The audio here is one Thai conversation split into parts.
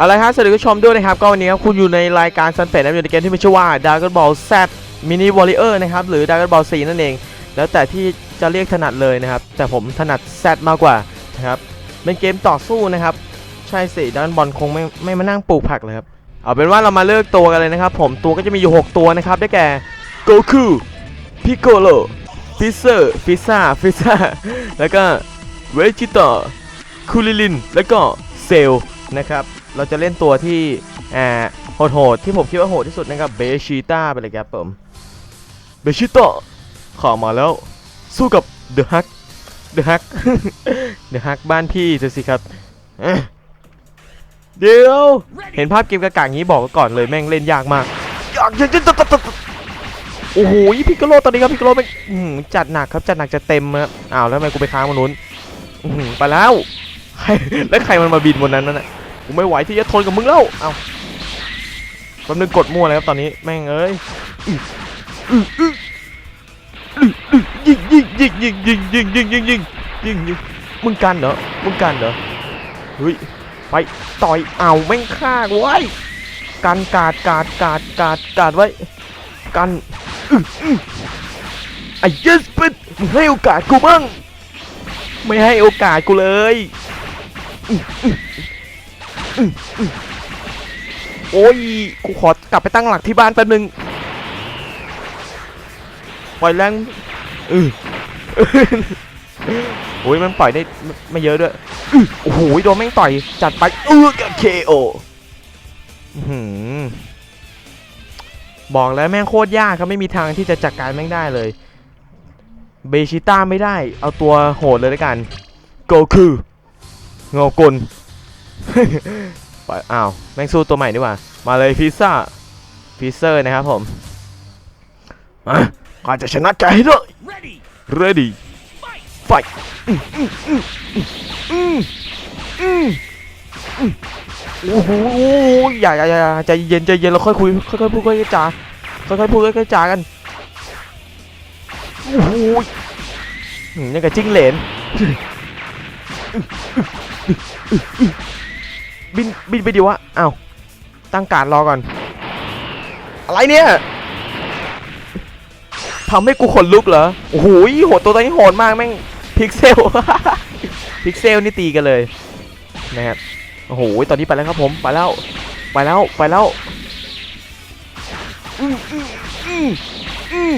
เอาละครับสวัสดีคุณผู้ชมด้วยนะครับ ก็วันนี้ครับคุณอยู่ในรายการซันเฟสนะอยู่ในเกมที่มีชื่อว่า Dragon Ball Z Mini Warrior นะครับ หรือ Dragon Ball Z นั่นเอง แล้วแต่ที่จะเรียกถนัดเลยนะครับ แต่ผมถนัด Z มากกว่านะครับ เป็นเกมต่อสู้นะครับ ใช่สิดันบอลคงไม่ไม่มานั่งปลูกผักเลยครับ เอาเป็นว่าเรามาเลือกตัวกันเลยนะครับ ผมตัวก็จะมีอยู่ 6 ตัวนะครับ ได้แก่ Goku Piccolo Freezer Frieza Frieza แล้วก็ Vegeta คูลิลิน แล้วก็เซล นะครับ เราจะเล่นตัวที่อ่าโหดๆที่ผมคิดว่าโหดที่สุดนะครับเบชิต้าไปเลยครับผมเบชิต้าข่ามาแล้วสู้กับเดอะฮักเดอะฮักเดอะฮักบ้านพี่ดูสิครับเดี๋ยว เห็นภาพเกมกระกางนี้บอกก่อนเลยแม่งเล่นยากมากยากจริงๆโอ้โหพิกโกโลตอนนี้ครับพิกโกโลแม่งอื้อหือจัดหนักครับจัดหนักจะเต็มครับอ้าวแล้วทำไมกูไปค้างมันนู้นไปแล้วใครแล้วใครมันมาบินบนนั้นนั่นน่ะ กูไม่ไหวที่จะทนกับมึงแล้วเอาแป๊บนึงกดมั่วเลยครับตอนนี้แม่งเอ้ยยิงยิงยิงยิงยิงยิงยิงยิงยิงยิงยิงมึงกันเหรอมึงกันเหรอเฮ้ยไปต่อยเอาแม่งฆ่าไว้กันกาดกาดกาดกาดกาดไว้กันอื้ออื้อไอ้เยสปิดมึงให้โอกาสกูบ้างไม่ให้โอกาสกูเลย โอ้ย กูขอกลับไปตั้งหลักที่บ้านแป๊บนึง ปล่อยแรงอือโอ้ยมันปล่อยได้ไม่เยอะด้วยโอ้โหโดนแม่งต่อยจัดไปเออกับเคโอบอกแล้วแม่งโคตรยากครับไม่มีทางที่จะจัดการแม่งได้เลย เบชิต้าไม่ได้ เอาตัวโหดเลยแล้วกันโกคูโงกุล ไปอ้าวแม่งสู้ตัวใหม่ดีกว่า มาเลยฟิซ่าฟิเซอร์นะครับผมอะข้าจะชนะแกให้ได้ Ready! ready fight อืมอืมอืมอืมอืมอืมโอ้โหอย่าอย่าอย่าใจเย็นใจเย็นเราค่อยคุยค่อยๆพูดค่อยๆจาค่อยๆพูดค่อยๆจากันโอ้โหอืมนี่กับจิ้งเหลน บินบินไปดิวะอ้าวตั้งการดรอก่อน อะไรเนี่ยทำให้กูขนลุกเหรอโอ้โหโหดตัวนี้โหดมากแม่งพิกเซลพิกเซลนี่ตีกันเลยนะครับโอ้โหตอนนี้ไปแล้วครับผมไปแล้วไปแล้วไปแล้วอืมอืมอืมอืม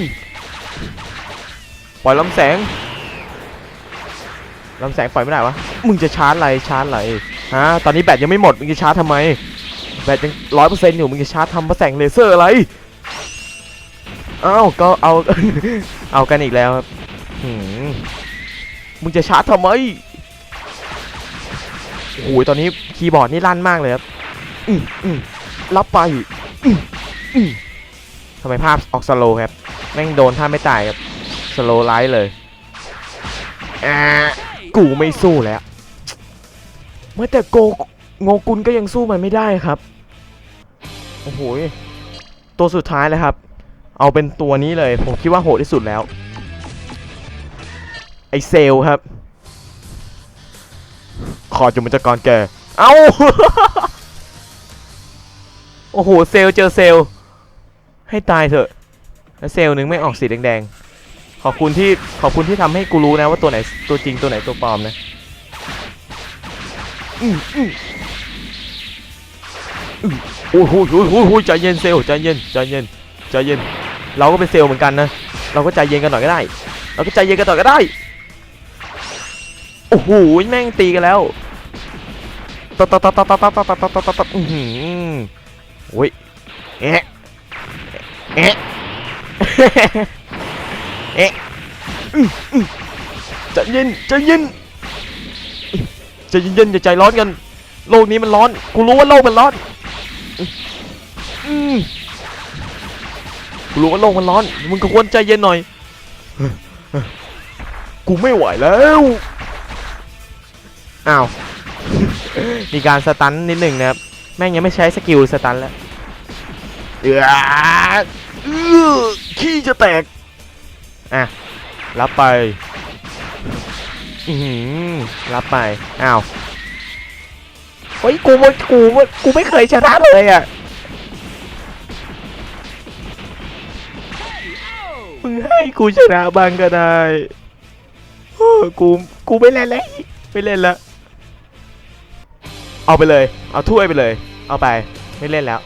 ปล่อยลำแสง ลำแสงปล่อยไม่ได้วะ มึงจะชาร์จอะไรชาร์จอะไรฮะตอนนี้แบตยังไม่หมด มึงจะชาร์จทำไม แบตยังร้อยเปอร์เซ็นต์อยู่ มึงจะชาร์จทำมาแสงเลเซอร์อะไร อ้าว ก็เอา เอากันอีกแล้วครับหืมึงจะชาร์จทำไมโอ้โหตอนนี้คีย์บอร์ดนี่ลั่นมากเลยครับรับไปทำไมภาพออกสโลครับ แม่งโดนท่าไม่ตายครับ สโลไลท์เลยอ่า กูไม่สู้แล้วเมื่อแต่โกโงกุลก็ยังสู้มันไม่ได้ครับ โอ้โห ตัวสุดท้ายเลยครับ เอาเป็นตัวนี้เลย ผมคิดว่าโหดที่สุดแล้ว ไอเซลครับ ขอจุมันจะกรแก เอาโอ้โห เซลเจอเซล ให้ตายเถอะ แล้วเซลหนึ่งไม่ออกสีแดงๆ ขอบคุณที่ขอบคุณที่ทำให้กูรู้นะว่าตัวไหนตัวจริงตัวไหนตัวปลอมนะอืมอืมอืมโอ้โหโอ้โหโอ้โหใจเย็นเซลลใจเย็นใจเย็นใจเย็น เราก็เป็นเซลล์เหมือนกันนะ เราก็ใจเย็นกันหน่อยก็ได้ เราก็ใจเย็นกันหน่อยก็ได้ โอ้โหแม่งตีกันแล้วตะตะตะตะตะตะตะตะตะตะตะอือหือโอ้ยเอ๊ะเอ๊ะ เอ๊ะอื้ออื้อใจเย็นใจเย็นใจเย็นๆอย่าใจร้อนกัน โลกนี้มันร้อน กูรู้ว่าโลกมันร้อนอืมกูรู้ว่าโลกมันร้อน มึงก็ควรใจเย็นหน่อย กูไม่ไหวแล้ว อ้าว มีการสตันนิดหนึ่งนะครับ แม่งยังไม่ใช้สกิลสตันแล้วเอือเออขี้จะแตก อะ รับไป อือหือรับไป อ้าว เฮ้ย กูมันกูมันกูไม่เคยชนะเลยอะมึงให้กูชนะบ้างก็ได้กู กูไม่เล่นแล้วไม่เล่นล้วเอาไปเลย เอาถ้วยไปเลย เอาไป ไม่เล่นแล้ว